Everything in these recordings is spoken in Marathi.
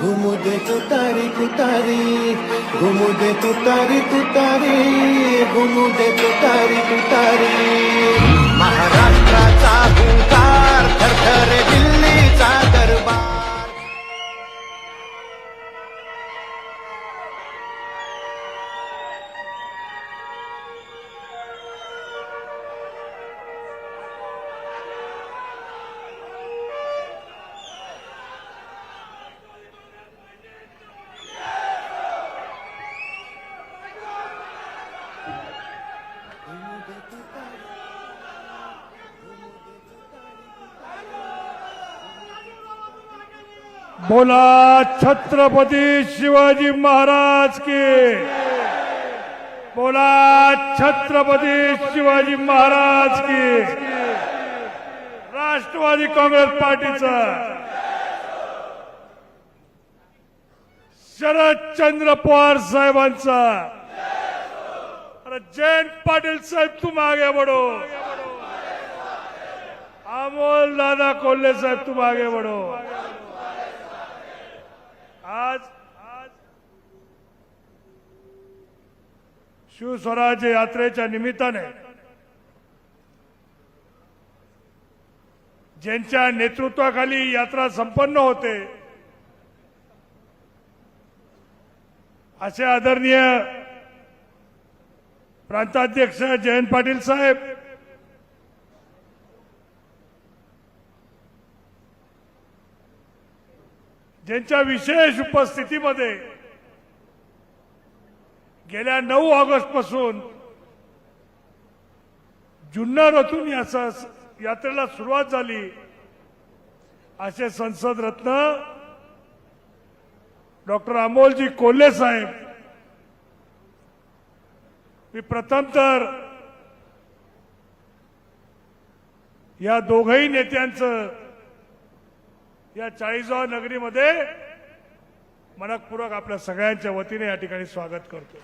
घुमू दे तुतारी तुतारी घुमू दे तुतारी तुतारी घुमू दे तुतारी तुतारी महाराष्ट्राचा हुंकार थरथरे दिल बोला छत्रपती शिवाजी महाराज की. बोला छत्रपती शिवाजी महाराज की. राष्ट्रवादी काँग्रेस पार्टीचा. शरदचंद्र पवार साहेबांचा. अरे जयंत पाटील साहेब तू आगे बडो अमोल दादा कोल्हे साहेब तू आगे बडो आज आज शिवस्वराज्य यात्रेच्या निमित्ताने ज्यांच्या नेतृत्वाखाली यात्रा संपन्न होते असे आदरणीय प्रांताध्यक्ष जयंत पाटील साहेब ज्यांच्या विशेष उपस्थितीमध्ये गेल्या नऊ ऑगस्टपासून जुन्नर याचा यात्रेला सुरुवात झाली. असे संसद रत्न डॉक्टर अमोलजी कोल्हे साहेब. मी प्रथम तर या दोघही नेत्यांचं या चाळीसगाव नगरीमध्ये मनपूर्वक आपल्या सगळ्यांच्या वतीने या ठिकाणी स्वागत करतो.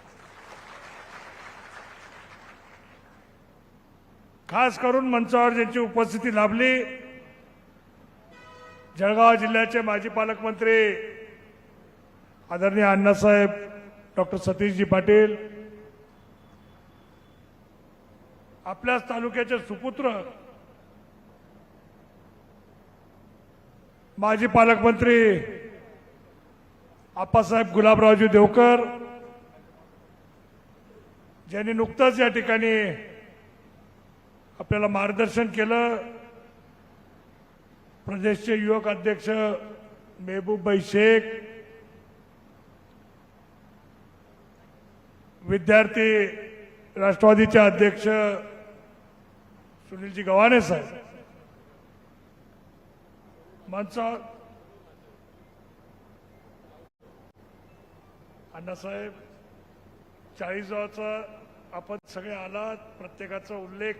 खास करून मंचावर ज्यांची उपस्थिती लाभली जळगाव जिल्ह्याचे माजी पालकमंत्री आदरणीय अण्णासाहेब डॉक्टर सतीशजी पाटील आपल्याच तालुक्याचे सुपुत्र माजी पालकमंत्री आप्पासाहेब गुलाबरावजी देवकर ज्यांनी नुकतंच या ठिकाणी आपल्याला मार्गदर्शन केलं. प्रदेशचे युवक अध्यक्ष मेहबूबभाई शेख विद्यार्थी राष्ट्रवादीचे अध्यक्ष सुनीलजी गव्हाणे साहेब. मंचावर अण्णासाहेब चाळीसगावचा आपण सगळे आलात प्रत्येकाचा उल्लेख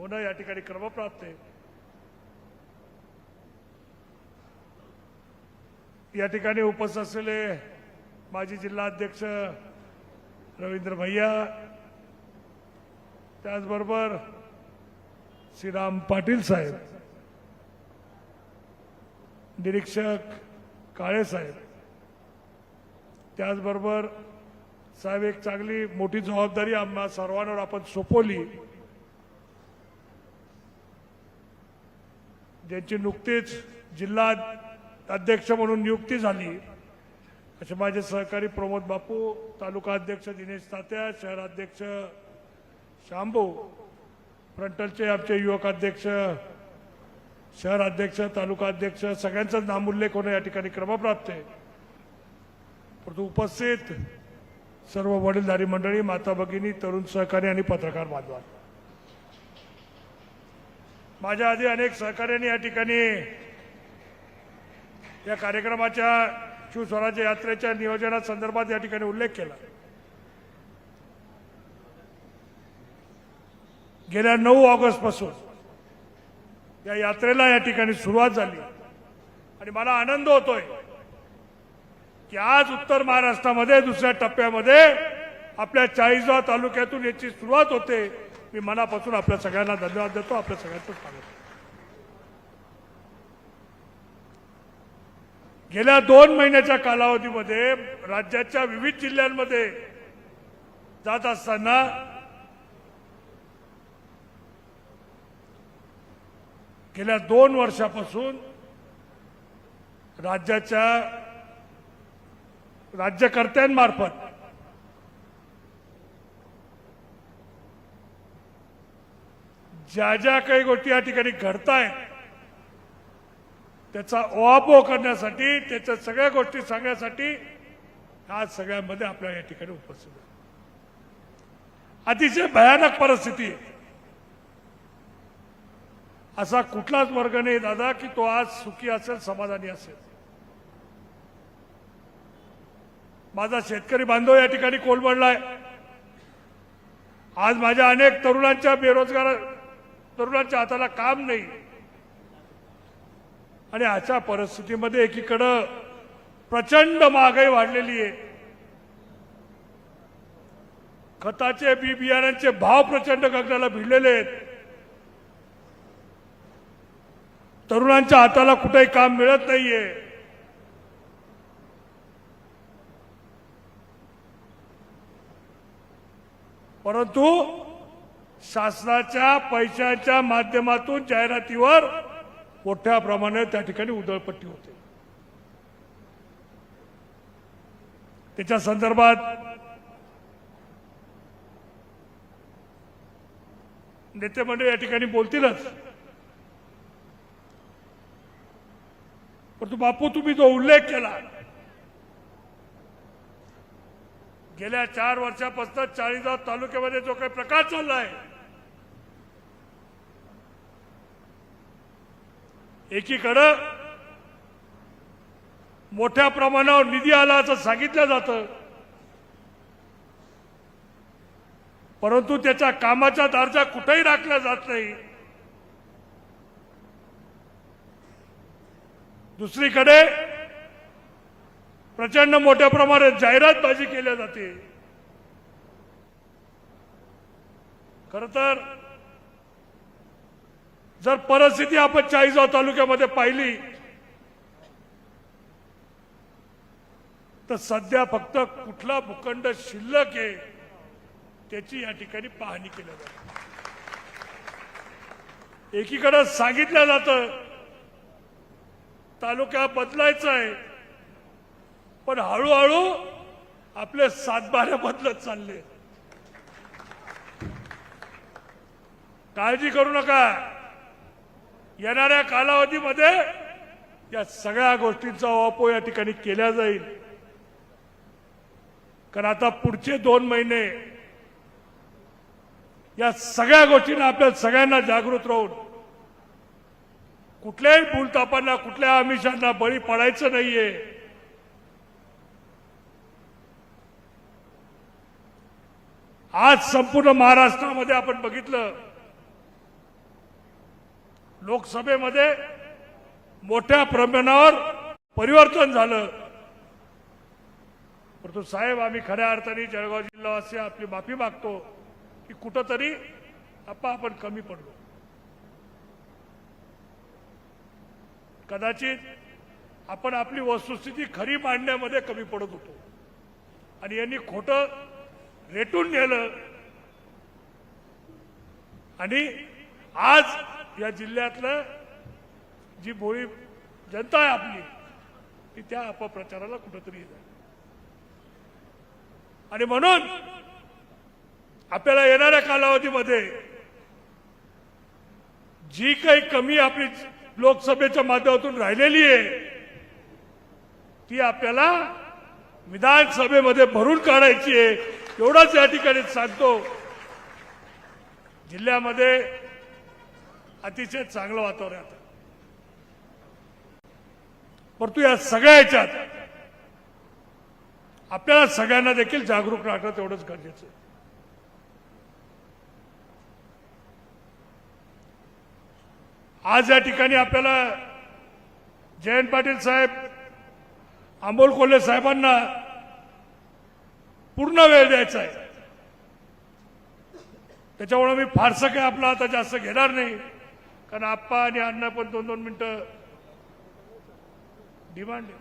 होणं या ठिकाणी क्रमप्राप्त आहे. या ठिकाणी उपस्थित असलेले माजी जिल्हा अध्यक्ष रवींद्र भैया त्याचबरोबर श्रीराम पाटील साहेब निरीक्षक काळे साहेब त्याचबरोबर साहेब एक चांगली मोठी जबाबदारी आम्हा सर्वांवर आपण सोपवली. ज्यांची नुकतीच जिल्हा अध्यक्ष म्हणून नियुक्ती झाली असे माझे सहकारी प्रमोद बापू तालुका अध्यक्ष दिनेश तात्या शहराध्यक्ष शांबू फ्रंटलचे आमचे युवक अध्यक्ष शहर अध्यक्ष तालुका अध्यक्ष सगळ्यांचाच नामोल्लेख होणं या ठिकाणी क्रमप्राप्त आहे. परंतु उपस्थित सर्व वडीलधारी मंडळी माता भगिनी तरुण सहकारी आणि पत्रकार बांधवांना माझ्या आधी अनेक सहकार्यांनी या ठिकाणी या कार्यक्रमाच्या शिवस्वराज्य यात्रेच्या नियोजना संदर्भात या ठिकाणी उल्लेख केला. गेल्या नऊ ऑगस्टपासून या यात्रेला या ठिकाणी सुरुवात झाली. आणि मला आनंद होतोय की आज उत्तर महाराष्ट्रामध्ये दुसऱ्या टप्प्यामध्ये आपल्या चाळीसगाव तालुक्यातून याची सुरुवात होते. मी मनापासून आपल्या सगळ्यांना धन्यवाद देतो आपल्या सगळ्यांचं स्वागत गेल्या दोन महिन्याच्या कालावधीमध्ये राज्याच्या विविध जिल्ह्यांमध्ये जात असताना गेल्या दोन वर्षापासून राज्याच्या राज्यकर्त्यांमार्फत ज्या ज्या काही गोष्टी या ठिकाणी घडतायत त्याचा ओआपो करण्यासाठी त्याच्या सगळ्या गोष्टी सांगण्यासाठी आज सगळ्यांमध्ये आपल्या या ठिकाणी उपस्थित आहे. अतिशय भयानक परिस्थिती आहे. असा कुठलाच वर्ग नाही दादा की तो आज सुखी असेल समाधानी असेल. माझा शेतकरी बांधव या ठिकाणी कोलमडलाय. आज माझ्या अनेक तरुणांच्या बेरोजगार तरुणांच्या हाताला काम नाही. आणि अशा परिस्थितीमध्ये एकीकडं प्रचंड महागाई वाढलेली आहे. खताचे बी बियाण्यांचे भाव प्रचंड गगनाला भिडलेले आहेत. तरुणांच्या हाताला कुठेही काम मिळत नाहीये. परंतु शासनाच्या पैशाच्या माध्यमातून जाहिरातीवर मोठ्या प्रमाणात त्या ठिकाणी उधळपट्टी होते. त्याच्या संदर्भात नेते मंडळ या ठिकाणी बोलतीलच. परंतु बापू तुम्ही जो उल्लेख केला गेल्या चार वर्षापासून चाळीसगाव तालुक्यामध्ये जो काही प्रकार चाललाय एकीकडं मोठ्या प्रमाणावर निधी आला असं सांगितलं जातं. परंतु त्याच्या कामाचा दर्जा कुठेही राखला जात नाही. दुसरीकडे प्रचंड मोठ्या प्रमाणात जाहिरातबाजी केल्या जाते. खरं तर जर परिस्थिती आपण चाळीसगाव तालुक्यामध्ये पाहिली तर सध्या फक्त कुठला भूखंड शिल्लक आहे त्याची या ठिकाणी पाहणी केली जाते. एकीकडे सांगितलं जातं तालुका बदलायचा आहे पण हळूहळू आपले सातबाऱ्या बदलत चालले. काळजी करू नका. येणाऱ्या कालावधीमध्ये या सगळ्या गोष्टींचा वापो या ठिकाणी केला जाईल. कारण आता पुढचे दोन महिने या सगळ्या गोष्टींना आपल्या सगळ्यांना जागृत राहून कुठल्याही भूलतापांना कुठल्या आमिषांना बळी पडायचं नाहीये. आज संपूर्ण महाराष्ट्रामध्ये आपण बघितलं लोकसभेमध्ये मोठ्या प्रमाणावर परिवर्तन झालं. परंतु साहेब आम्ही खऱ्या अर्थाने जळगाव जिल्हावासी आपली माफी मागतो की कुठंतरी आपा आपण कमी पडलो. कदाचित आपण आपली वस्तुस्थिती खरी मांडण्यामध्ये कमी पडत होतो. आणि यांनी खोटं रेटून नेलं. आणि आज या जिल्ह्यातलं जी भोळी जनता आहे आपली ती त्या अपप्रचाराला कुठंतरी येत आणि म्हणून आपल्याला येणाऱ्या कालावधीमध्ये जी काही कमी आपली लोकसभेच्या माध्यमातून राहिलेली आहे ती आपल्याला विधानसभेमध्ये भरून काढायची आहे. एवढंच या ठिकाणी सांगतो. जिल्ह्यामध्ये अतिशय चांगलं वातावरण आता. परंतु या सगळ्या याच्यात आपल्याला सगळ्यांना देखील जागरूक राखणं तेवढंच गरजेचं आहे. आज या ठिकाणी आपल्याला जयंत पाटील साहेब अमोल कोल्हे साहेबांना पूर्ण वेळ द्यायचा आहे. त्याच्यामुळे मी फारसं काही आपला आता जास्त घेणार नाही. कारण आप्पा आणि अण्णा पण दोन दोन मिनिटं डिमांड आहे.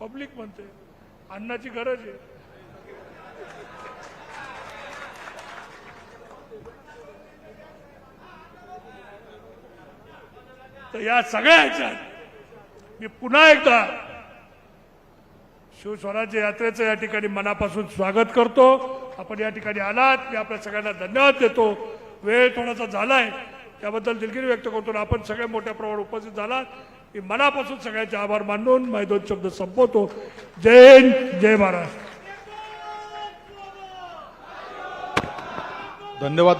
पब्लिक म्हणते अन्नाची गरज आहे. तर या सगळ्या ह्याच्यात मी पुन्हा एकदा शिवस्वराज्य यात्रेचं या ठिकाणी मनापासून स्वागत करतो. आपण या ठिकाणी आलात. मी आपल्या सगळ्यांना धन्यवाद देतो. वेळ थोडासा झालाय. त्याबद्दल दिलगिरी व्यक्त करतो. आपण सगळे मोठ्या प्रमाणात उपस्थित झालात. मी मनापासून सगळ्यांचे आभार मानून माझे दोन शब्द संपवतो. जय हिंद जय महाराष्ट्र. धन्यवाद